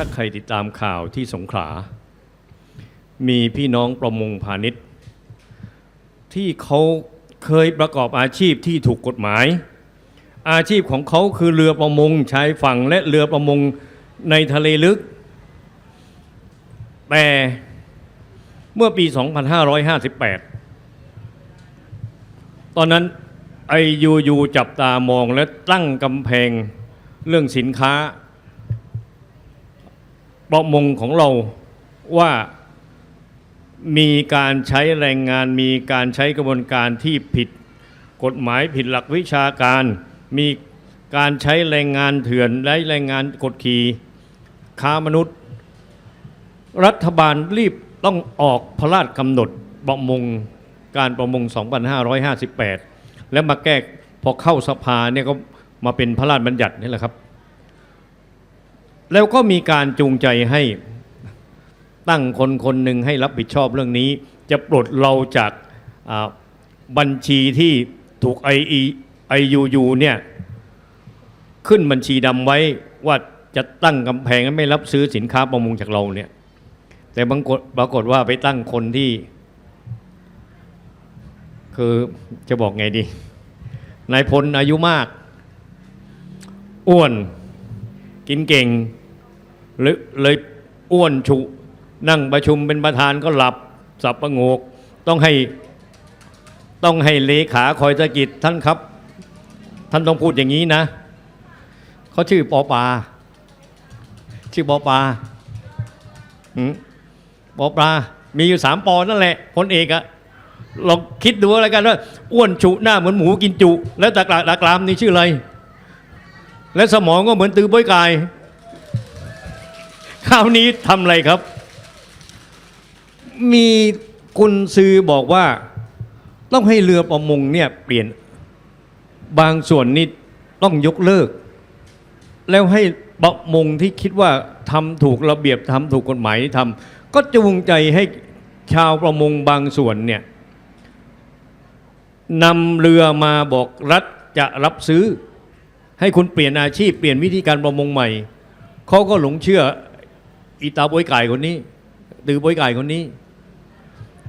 ถ้าใครติดตามข่าวที่สงขลา มีพี่น้องประมงพาณิชย์ ที่เขาเคยประกอบอาชีพที่ถูกกฎหมาย อาชีพของเขาคือเรือประมงชายฝั่งและเรือประมงในทะเลลึก แต่เมื่อปี 2558 ตอนนั้นไอยูยูจับตามองและตั้งกำแพงเรื่องสินค้า ประมงของเราว่ามีการใช้แรงงาน มีการใช้กระบวนการที่ผิด กฎหมายผิดหลักวิชาการ มีการใช้แรงงานเถื่อนและแรงงานกดขี่ค้ามนุษย์ รัฐบาลรีบต้องออกพระราชกำหนดประมงการประมง 2558 แล้วมาแก้พอเข้าสภาเนี่ยก็มาเป็นพระราชบัญญัตินี่แหละครับ แล้วก็มีการจูงใจให้ตั้งคนคนหนึ่งให้รับผิดชอบเรื่องนี้ จะปลดเราจากบัญชีที่ถูกไอไอยูยูเนี่ยขึ้นบัญชีดำไว้ว่าจะตั้งกำแพงไม่รับซื้อสินค้าประมงจากเราเนี่ย แต่บางคนปรากฏว่าไปตั้งคนที่ คือจะบอกไงดีนายพลอายุมาก อ้วน กินเก่ง เลยเลยอ้วนฉุนั่งประชุมเป็นประธานก็หลับสับประงก ต้องให้ต้องให้เลขาคอยสะกิดท่านครับ ท่านต้องพูดอย่างนี้นะเขาชื่อปอปา ชื่อปอปาปอปลามีอยู่สามปอนั่นแหละพลเอกอะลองคิดดูอะไรกันว่าอ้วนฉุหน้าเหมือนหมูกินจุ แล้วตากลากรามนี่ชื่ออะไร และสมองก็เหมือนตือโป้ยกาย คราวนี้ทำอะไรครับ มีกุนซือบอกว่า ต้องให้เรือประมงเนี่ยเปลี่ยนบางส่วนนี่ต้องยกเลิก แล้วให้ประมงที่คิดว่าทำถูกระเบียบทำถูกกฎหมายทำก็จูงใจให้ชาวประมงบางส่วนเนี่ยนำเรือมาบอกรัฐจะรับซื้อ ให้คุณเปลี่ยนอาชีพเปลี่ยนวิธีการประมงใหม่เขาก็หลงเชื่อ อีตาบวยไก่คนนี้ตือบวยไก่คนนี้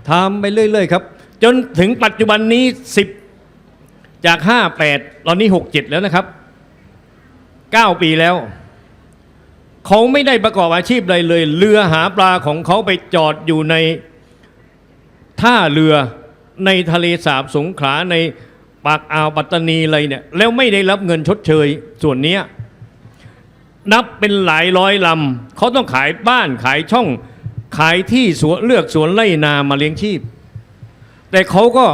ทำไปเรื่อยๆครับ จนถึงปัจจุบันนี้ 10 จาก 58 ตอนนี้ 67 แล้วนะครับ 9 ปีแล้ว เขาไม่ได้ประกอบอาชีพใดเลย เรือหาปลาของเขาไปจอดอยู่ในท่าเรือในทะเลสาบสงขลาในปากอ่าวปัตตานีอะไรเนี่ย แล้วไม่ได้รับเงินชดเชยส่วนเนี้ย นับเป็นหลายร้อยลำเขาต้องขายบ้านขายช่อง ขายที่สวนเลือกสวนไร่นามาเลี้ยงชีพ แต่เขาก็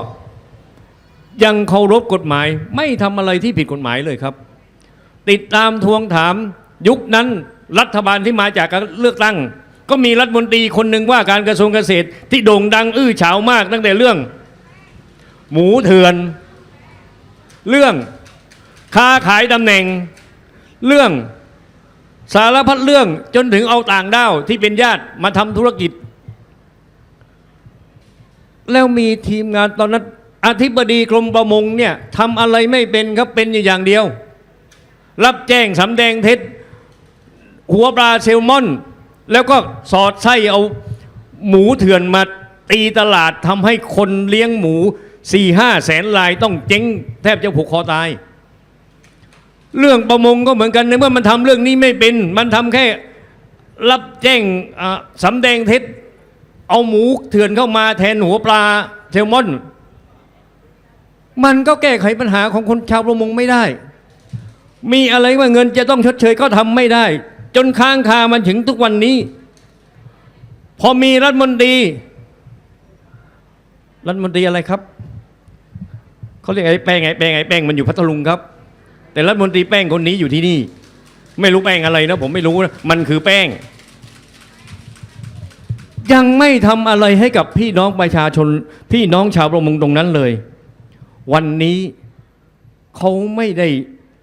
ยังเคารพกฎหมาย ไม่ทำอะไรที่ผิดกฎหมายเลยครับ ติดตามทวงถามยุคนั้นรัฐบาลที่มาจากการเลือกตั้ง ก็มีรัฐมนตรีคนหนึ่งว่าการกระทรวงเกษตร ที่โด่งดังอื้อฉาวมากตั้งแต่เรื่อง หมูเถื่อน เรื่องค้าขายตำแหน่ง เรื่อง สารพัดเรื่องจนถึงเอาต่างด้าวที่เป็นญาติมาทำธุรกิจ แล้วมีทีมงานตอนนั้นอธิบดีกรมประมงเนี่ยทำอะไรไม่เป็นครับเป็นอย่างเดียว รับแจ้งสำแดงเท็จ หัวปลาเซลมอน แล้วก็สอดไส้เอาหมูเถื่อนมาตีตลาดทำให้คนเลี้ยงหมูสี่ห้าแสนลายต้องเจ๊งแทบจะผูกคอตาย เรื่องประมงก็เหมือนกันในเมื่อมันทำเรื่องนี้ไม่เป็น มันทำแค่รับแจ้งอ่าแดงเท็จ เอาหมูเถื่อนเข้ามาแทนหัวปลาเซลมอน มันก็แก้ไขปัญหาของคนชาวประมงไม่ได้ มีอะไรว่าเงินจะต้องชดเชยก็ทำไม่ได้ จนค้างคามันถึงทุกวันนี้ พอมีรัฐมนตรีรัฐมนตรีอะไรครับเขาเรียกไอ้แป้งไอ้แป้งไอ้แป้งมันอยู่พัทลุงครับ แต่รัฐมนตรีแป้งคนนี้อยู่ที่นี่ ไม่รู้แป้งอะไรนะผมไม่รู้นะมันคือแป้ง ยังไม่ทำอะไรให้กับพี่น้องประชาชน พี่น้องชาวประมงตรงนั้นเลย วันนี้เขาไม่ได้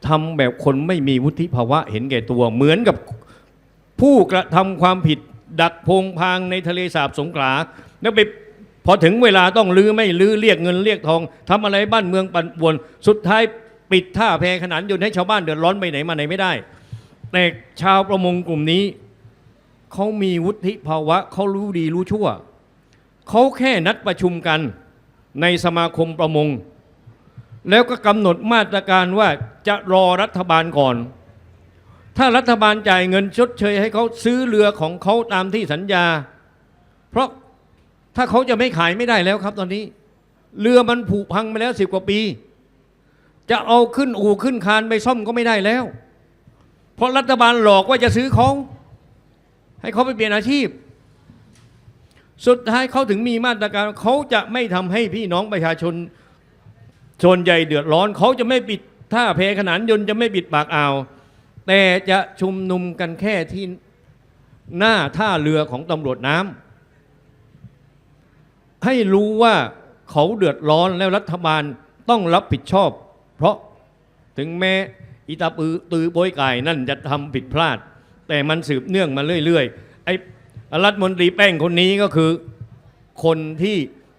ทำแบบคนไม่มีวุฒิภาวะเห็นแก่ตัว เหมือนกับผู้กระทำความผิดดักพงพางในทะเลสาบสงขลาแล้วไปพอถึงเวลาต้องลื้อไม่ลื้อเรียกเงินเรียกทองทำอะไรบ้านเมืองปั่นป่วน สุดท้าย ปิดท่าแพขนานยนต์ให้ชาวบ้านเดือดร้อนไปไหนมาไหนไม่ได้ แต่ชาวประมงกลุ่มนี้ เขามีวุฒิภาวะเขารู้ดีรู้ชั่ว เขาแค่นัดประชุมกันในสมาคมประมง แล้วก็กำหนดมาตรการว่าจะรอรัฐบาลก่อน ถ้ารัฐบาลจ่ายเงินชดเชยให้เขาซื้อเรือของเขาตามที่สัญญา เพราะถ้าเขาจะไม่ขายไม่ได้แล้วครับตอนนี้ เรือมันผุพังมาแล้วสิบกว่าปี จะเอาขึ้นอู่ขึ้นคานไปซ่อมก็ไม่ได้แล้ว เพราะรัฐบาลหลอกว่าจะซื้อเขาให้เขาไปเปลี่ยนอาชีพ สุดท้ายเขาถึงมีมาตรการเขาจะไม่ทำให้พี่น้องประชาชนส่วนใหญ่เดือดร้อน เขาจะไม่ปิดท่าเพขนานยนต์จะไม่ปิดปากอ่าว แต่จะชุมนุมกันแค่ที่หน้าท่าเรือของตำรวจน้ำให้รู้ว่าเขาเดือดร้อนแล้วรัฐบาลต้องรับผิดชอบ เพราะถึงแม้อิตาปือตือโบยไก่นั่นจะทำผิดพลาด แต่มันสืบเนื่องมาเรื่อยๆไอ้รัฐมนตรีแป้งคนนี้ก็คือ คนที่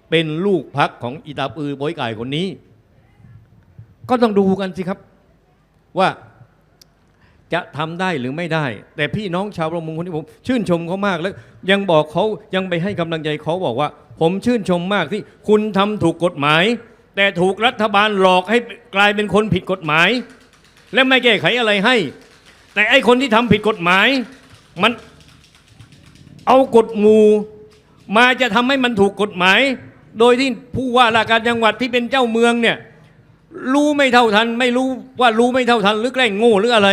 เป็นลูกพักของอิตาปือโบยไก่คนนี้ ก็ต้องดูกันสิครับว่าจะทำได้หรือไม่ได้ แต่พี่น้องชาวประมงคนนี้ผม ชื่นชมเขามากแล้ว ยังบอกเขายังไปให้กำลังใจเขาบอกว่า ผมชื่นชมมากที่คุณทำถูกกฎหมาย แต่ถูกรัฐบาลหลอกให้กลายเป็นคนผิดกฎหมาย และไม่แก้ไขอะไรให้ แต่ไอ้คนที่ทำผิดกฎหมาย มันเอากฎหมู่มาจะทำให้มันถูกกฎหมาย โดยที่ผู้ว่าราชการจังหวัดที่เป็นเจ้าเมืองเนี่ยรู้ไม่เท่าทัน ไม่รู้ว่ารู้ไม่เท่าทันหรือแกล้งโง่หรืออะไร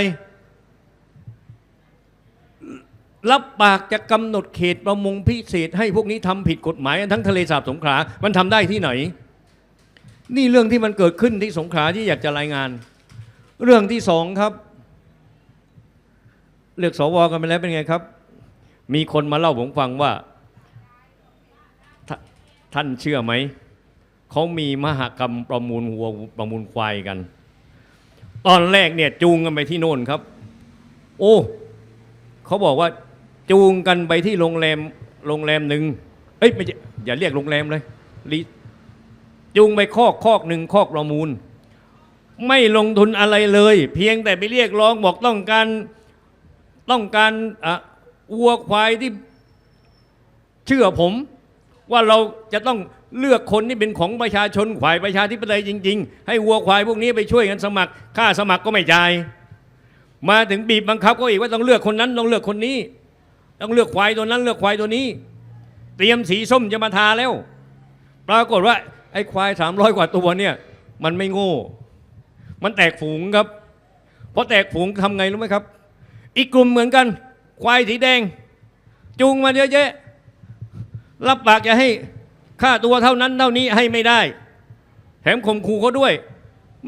รับปากจะกำหนดเขตประมงพิเศษ ให้พวกนี้ทำผิดกฎหมาย ทั้งทะเลสาบสงขลา มันทำได้ที่ไหน นี่เรื่องที่มันเกิดขึ้นที่สงขลาที่อยากจะรายงาน เรื่องที่สองครับ เลือกสวกันไปแล้วเป็นไงครับ มีคนมาเล่าผมฟังว่าทท่านเชื่อไหม เขามีมหกรรมประมูลวัวประมูลควายกัน ตอนแรกเนี่ยจูงกันไปที่โน่นครับ โอ้เขาบอกว่าจูงกันไปที่โรงแรมโรงแรมหนึ่งเอ้ยไม่ใช่อย่าเรียกโรงแรมเลยลิ จูงไปคอกคอกหนึ่งคอกประมูล ไม่ลงทุนอะไรเลย เพียงแต่ไปเรียกร้องบอกต้องการต้องการอะวัวควายที่เชื่อผม ว่าเราจะต้องเลือกคนที่เป็นของประชาชนขวายประชาธิปไตยจริง ๆ ให้วัวควายพวกนี้ไปช่วยกันสมัคร ค่าสมัครก็ไม่จ่าย มาถึงบีบบังคับก็อีกว่าต้องเลือกคนนั้นต้องเลือกคนนี้ ต้องเลือกควายตัวนั้น เลือกควายตัวนี้ เตรียมสีส้มจะมาทาแล้ว ปรากฏว่า ไอ้ควายสามร้อยกว่าตัวเนี่ย มันไม่โง่ มันแตกฝูงครับพอแตกฝูงทำไงรู้ไหมครับ อีกกลุ่มเหมือนกัน ควายสีแดง จูงมาเยอะแยะ รับปากจะให้ค่าตัวเท่านั้นเท่านี้ให้ไม่ได้ แถมข่มขู่เขาด้วย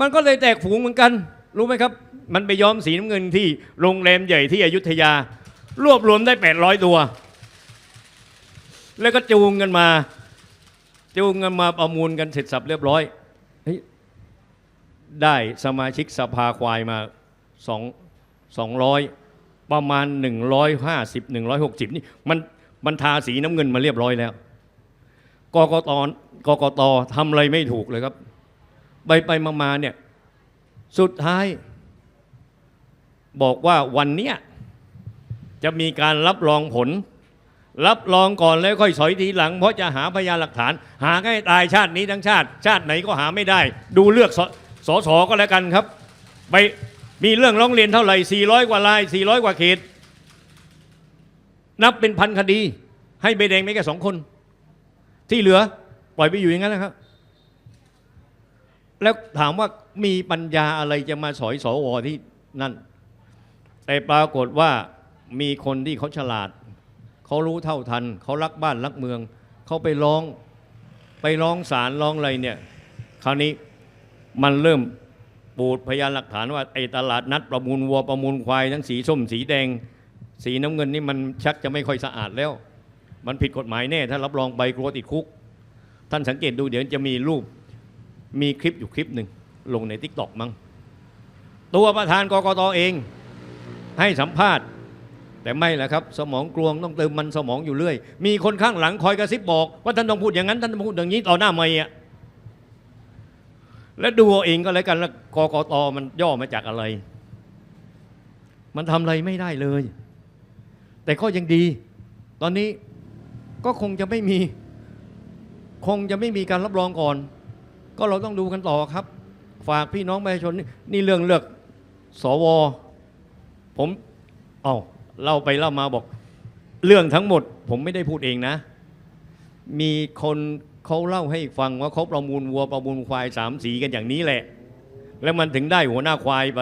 มันก็เลยแตกฝูงเหมือนกัน รู้ไหมครับ มันไปย้อมสีน้ำเงินที่โรงแรมใหญ่ที่อยุธยา รวบรวมได้ 800 ตัว แล้วก็จูงกันมา จูงกันมาประมูลกันเสร็จสับเรียบร้อยได้สมาชิกสภาควายมาสองสองร้อยประมาณ 150 160 นี่มันมันทาสีน้ำเงินมาเรียบร้อยแล้วกกตกกตทำอะไรไม่ถูกเลยครับ ไปไปมามาเนี่ยสุดท้าย บอกว่าวันเนี้ยจะมีการรับรองผล รับรองก่อนแล้วค่อยสอยทีหลัง เพราะจะหาพยานหลักฐาน หาให้ตายชาตินี้ทั้งชาติ ชาติไหนก็หาไม่ได้ ดูเลือกสสสก็แล้วกันครับ ไปมีเรื่องร้องเรียนเท่าไหร่ 400 กว่าลาย 400 กว่าเขต นับเป็นพันคดี ให้ใบแดงไม่แค่สองคน ที่เหลือ ปล่อยไปอยู่อย่างนั้นนะครับ แล้วถามว่ามีปัญญาอะไรจะมาสอยสวที่นั่น แต่ปรากฏว่ามีคนที่เขาฉลาด เขารู้เท่าทัน เขารักบ้านรักเมือง เขาไปร้องไปร้องศาลร้องอะไรเนี่ยคราวนี้มันเริ่มปูดพยานหลักฐานว่าไอ้ตลาดนัดประมูลวัวประมูลควายทั้งสีส้มสีแดง สีน้ำเงินนี่มันชักจะไม่ค่อยสะอาดแล้ว มันผิดกฎหมายแน่ ถ้ารับรองใบกลัวติดคุก ท่านสังเกตดูเดี๋ยวจะมีรูปมีคลิปอยู่คลิปหนึ่งลงในทิกตอกมั้งตัวประธานกกตเอง ให้สัมภาษณ์ แต่ไม่แหละครับ สมองกลวงต้องเติมมันสมองอยู่เรื่อย มีคนข้างหลังคอยกระซิบบอก ว่าท่านต้องพูดอย่างนั้นท่านต้องพูดอย่างนี้ต่อหน้าไม่อะและดูเอาเองก็แล้วกันแล้วกกตมันย่อมาจากอะไร มันทำอะไรไม่ได้เลย แต่ก็ยังดี ตอนนี้ก็คงจะไม่มี คงจะไม่มีการรับรองก่อน ก็เราต้องดูกันต่อครับ ฝากพี่น้องประชาชนนี่นี่เรื่องเลือกสวผม เอา เล่าไปเล่ามาบอก เรื่องทั้งหมด ผมไม่ได้พูดเองนะ มีคนเขาเล่าให้ฟังว่าเขาประมูลวัวประมูลควายสามสีกันอย่างนี้แหละ แล้วมันถึงได้หัวหน้าควายไป